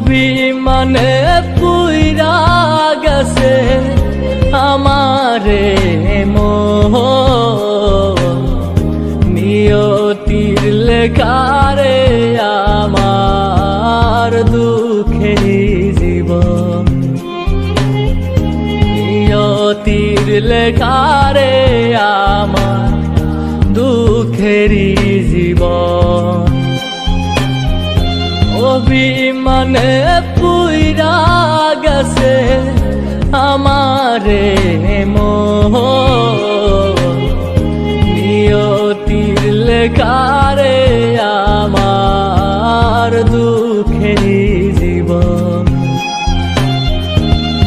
অভিমানে পুইরা গেছে আমারে নিয়তির লেখারে আমার দুঃখে জীবন। নিয়তির লেখারে আমার দুঃখেরই অভিমানে পুইরা গেছে আমারে মোহ। নিয়তির লেখারে আমার দুঃখেরই জীবন।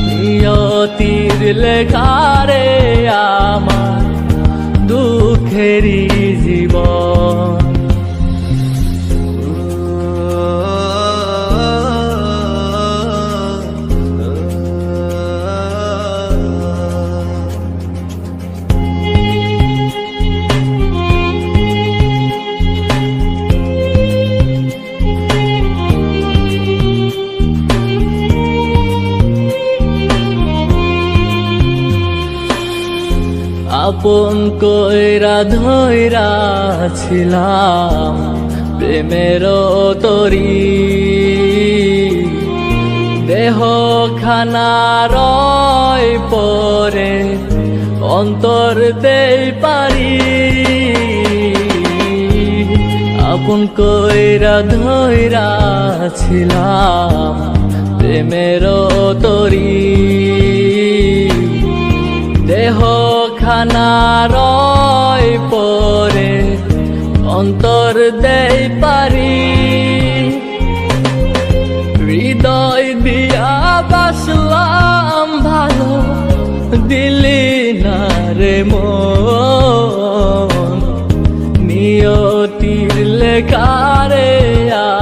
নিয়তির লেখারে আমার দুঃখেরই জীবন। আপন কইরা ধৈরা ছিলাম প্রেমের তরি। দেহ খানা রয় পরে অন্তর দেই পারি। আপন কইরা ধইরা ছিলাম প্রেমের তরি। খানা রয় পরে অন্তর দেই পারি। হৃদয় দিয়া বাসলাম ভালো, দিলি না রে মন। নিয়তির লেখারে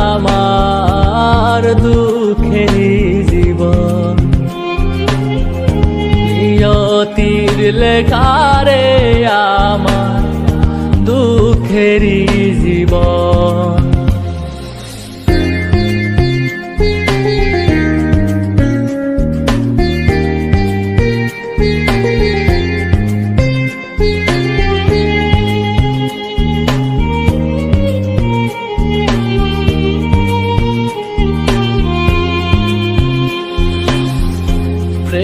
আমার দুঃখে লেখারে আমার দুঃখেরই জীবন।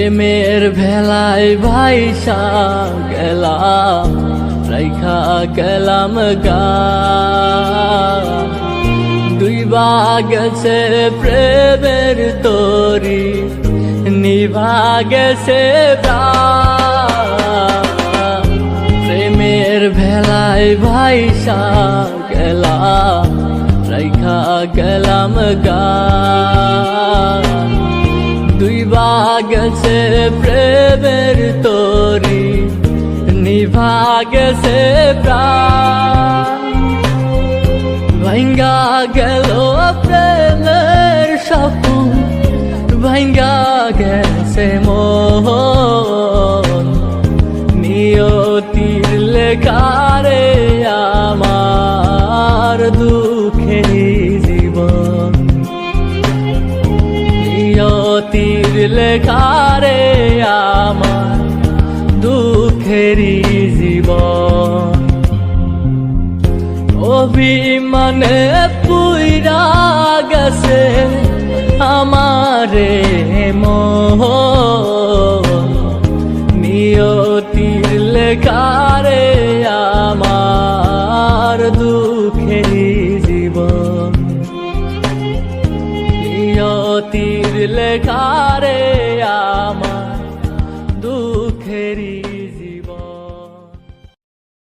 প্রেমের ভেলায় ভাইসা গেলাম, রাইখা গেলাম গা দুই গেছে প্রেমের তরি, নিভা গেছে। প্রেমের ভেলায় ভাইসা গেলাম, রাইখা গেলাম গা গেছে প্রেমের তরি, নিভা গেছে ভাঙ্গা গেল প্রেমের স্বপ্ন ভাঙ্গা গেছে মোহন। নিয়তির লেখারে আমার দুঃখে। লেখারে আমার দুঃখেরই জীবন। অভিমানে পুইরা গেছে আমারে নিয়তির লেখারে আমার দুঃখেরই নিয়তির লেখারে আমার দুঃখেরই